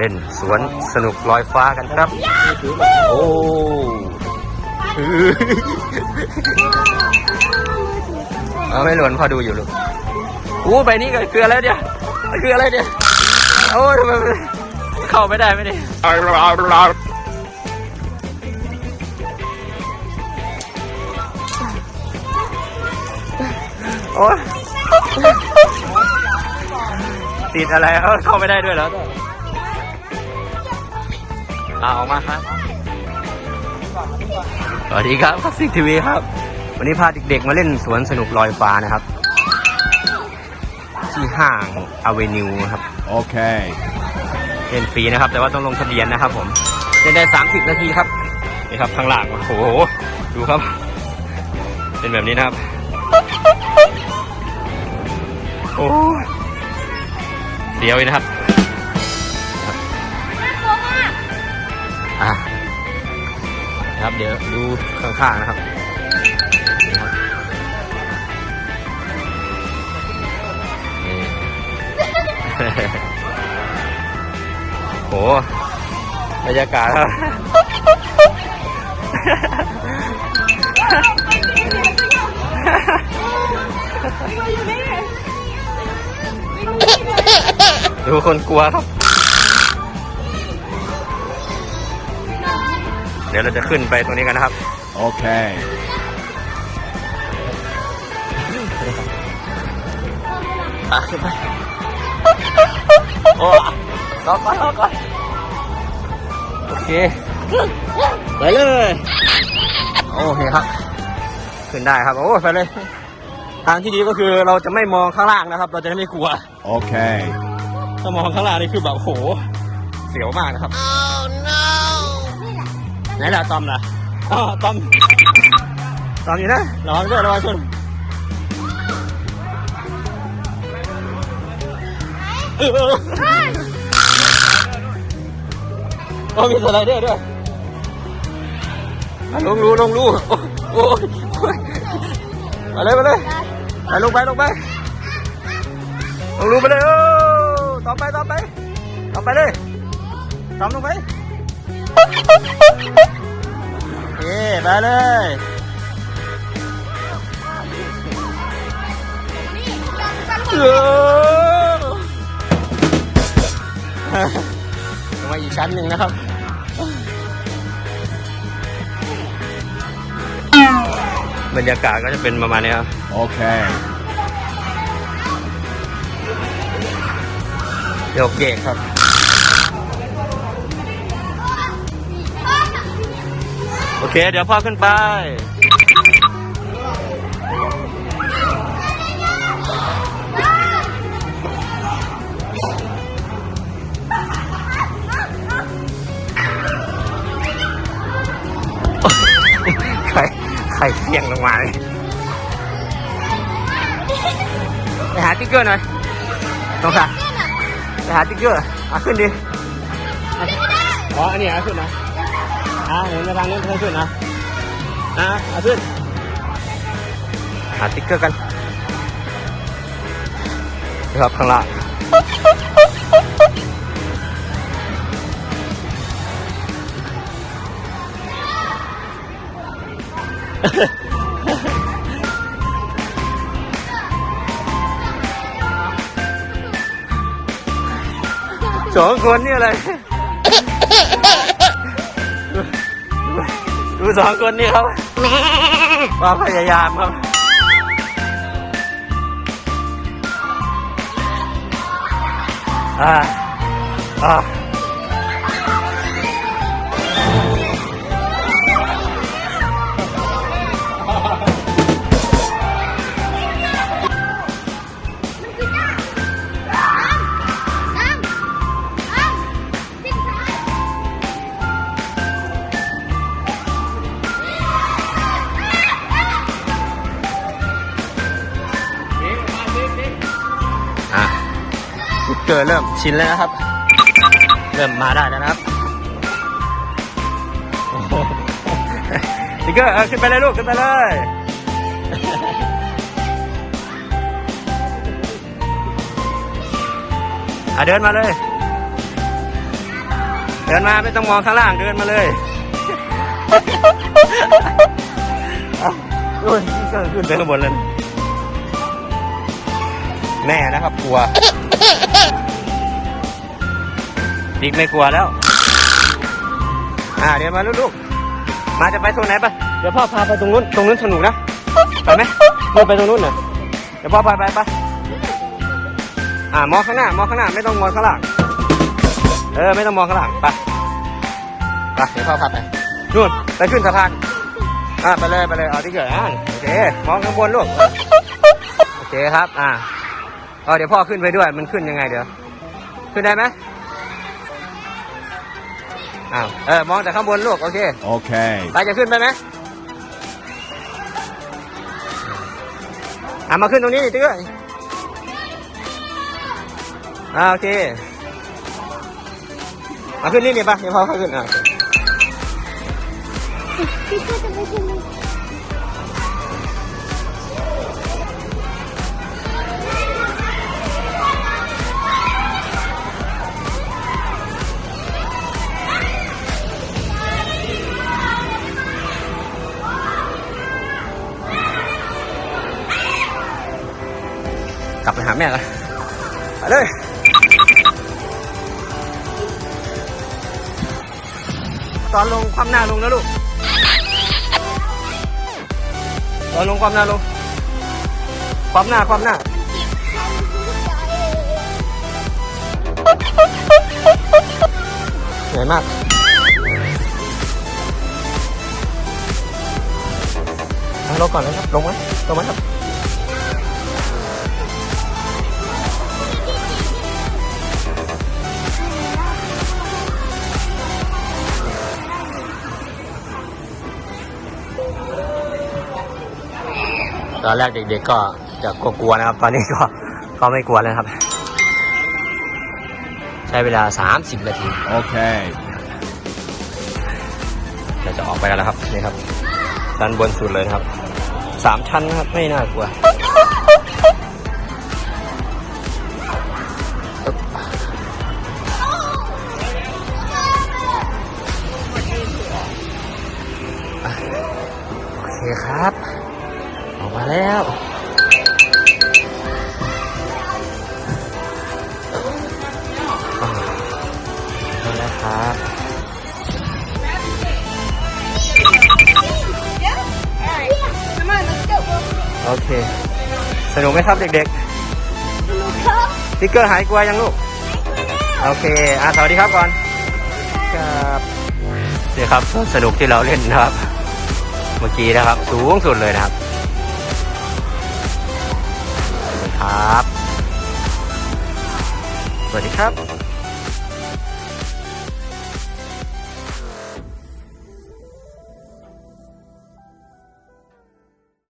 เล่นสวนสนุกลอยฟ้ากันครับ โอ้เอาไม่หลวนพอดูอยู่ลูกอู้ไปนี่ก็คืออะไรเนี่ยคืออะไรเนี่ยโอ้ยทำไมมันเข้าไม่ได้ไม่ได้โอ้ยติดอะไรเออเข้าไม่ได้ด้วยเหรอ เอาออกมาครับสวัสดีครับคลาสสิกทีวีครับ วันนี้พาเด็กๆมาเล่นสวนสนุกลอยฟ้านะครับ ที่ห้างอเวนิวครับ Okay. เล่นฟรีนะครับ แต่ว่าต้องลงทะเบียนนะครับ ผมเล่นได้ 30 นาทีครับนี่ครับข้างล่างโอ้โหดูครับ เป็นแบบนี้นะครับ โอ้ยเดี๋ยวเลยนะครับ อะนะครับเดี๋ยวดูข้างๆนะครับโหบรรยากาศครับดูคนกลัวครับ เดี๋ยวเราจะขึ้นไปตรงนี้กันนะครับ Okay. อะขึ้นไป โอ้รอก่อนรอก่อนโอเค ไปเลย โอเคครับ ขึ้นได้ครับ โอ้ไปเลย ทางที่ดีก็คือเราจะไม่มองข้างล่างนะครับ เราจะได้ไม่กลัว Okay. ถ้ามองข้างล่างนี่คือแบบโอ้โหเสียวมากนะครับ ไหนล่ะตอมล่ะอ๋อตอมตอมอยู่นะระวังด้วยระวังชนเออเออโอ้มีสไลเดอร์ด้วยอะลงรูลงรูโอ้โอ้ยไปเลยไปเลยไปลงไปลงไปลงรูไปเลยโอ้ต่อไปต่อไปต่อไปเลยตอมลงไป เอ๊ไปเลยเออลงมาอีกชั้นหนึ่งนะครับบรรยากาศก็จะเป็นประมาณนี้ครับ Okay. โยกเยกครับ โอเค เดี๋ยวพ่อขึ้นไป ใคร ใครเสี่ยงลงมาเลยไปหาติ๊กเกอร์หน่อยตรงค่ะไปหาติ๊กเกอร์อะขึ้นดิ อ๋อ อันนี้อะขึ้นนะ อะเห็นในทางนู้นขึ้นนะอะอะขึ้นหาติ๊กเกอร์กันนะครับข้างล่างสองคนนี่อะไร ดูสองคนนี่ครับความพยายามครับอ่าอ่า เกอร์เริ่มชินแล้วนะครับ เริ่มมาได้แล้วนะครับสติ๊กเกอร์เขึ้นไปเลยลูกขึ้นไปเลยอะเดินมาเลย เดินมาไม่ต้องมองข้างล่างเดินมาเลยเอาดูนี่ก็ขึ้นไปข้างบนเลยแม่นะครับกลัว บิ๊กไม่กลัวแล้ว อ่าเดี๋ยวมาลูกๆ มาจะไปโซนไหนปะเดี๋ยวพ่อพาไปตรงนู้น ตรงนู้นสนุกนะ ไปไหมนู่นไปตรงนู้นน่ะเดี๋ยวพ่อพาไปไปอ่ามองข้างหน้ามองข้างหน้าไม่ต้องมองข้างหลัง เออไม่ต้องมองข้างหลังไปไปเดี๋ยวพ่อพาไปนู่นไปขึ้นสะพานอ่าไปเลยไปเลยเอาที่เกิดอ่านโอเคมองข้างบนลูกเออโอเคครับ อ่า เอาเดี๋ยวพ่อขึ้นไปด้วย มันขึ้นยังไงเดี๋ยว ขึ้นได้ไหมอ้าว เออ มองแต่ข้างบนลูก โอเค Okay. ไปจะขึ้นไปไหมอะมาขึ้นตรงนี้ดิตื้ออ่าโอเค มาขึ้นนี่นี่ปะเดี๋ยวพอเขาขึ้นอะโอเคพี่ก็จะไปทำไมกลั แม่กันไปเลยตอนลงความหน้าลงนะลูกตอนลงความหน้าลง ความหน้าความหน้าเหนื่อยมากลงก่อนเลยครับ ลงไหมลงไหมครับ ตอนแรกเด็กๆก็จะกลัวๆนะครับ ตอนนี้ก็ก็ไม่กลัวแล้วครับ ใช้เวลา 30 นาที Okay. เราจะออกไปกันแล้วครับ นี่ครับชั้นบนสุดเลยนะครับ สามชั้นนะครับ ไม่น่ากลัวอึ๊บอะโอเคครับออก มาแล้วอะมาแล้วครับโอเค สนุกไหมครับเด็กๆสติ๊กเกอร์หายกลัวยังลูก โอเคอะสวัสดีครับก่อน ครับนี่ครับสนุกที่เราเล่นนะครับ เมื่อกี้นะครับ สูงสุดเลยนะครับ ครับ สวัสดีครับ